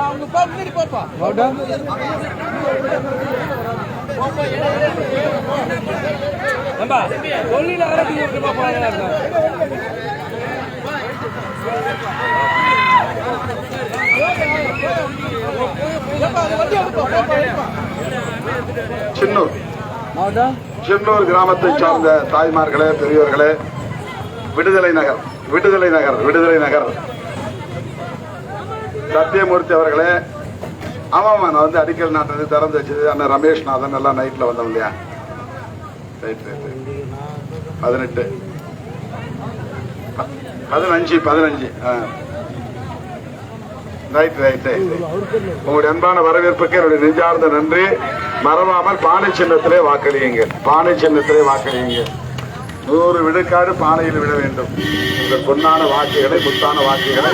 அவங்க முன்னாடி போப்பா சொல்லிட்டு அரசு பாப்பா சின்னூர். சின்னூர் கிராமத்தை சார்ந்த தாய்மார்களே பெரியவர்களே விடுதலை நகர் விடுதலை நகர் விடுதலை நகர். சத்தியமூர்த்தி அவர்களே ஆமாம்மா நான் வந்து அடிக்கல் நாட்டது திறந்து வச்சது அண்ணன் ரமேஷ் நாதன் எல்லாம் நைட்ல வந்தோம் இல்லையா? ரைட். பதினெட்டு. பதினஞ்சு பதினஞ்சு. ஆ. ரைட் ரைட் ரைட் உங்களுடைய அன்பான வரவேற்புக்கு என்னுடைய நெஞ்சார்ந்த நன்றி. மறவாமல் பானை சின்னத்திலே வாக்களியுங்கள். பானை சின்னத்திலே வாக்களியுங்கள். நூறு விழுக்காடு பானையில் விட வேண்டும். உங்கள் பொன்னான வாக்குகளை முத்தான வாக்குகளை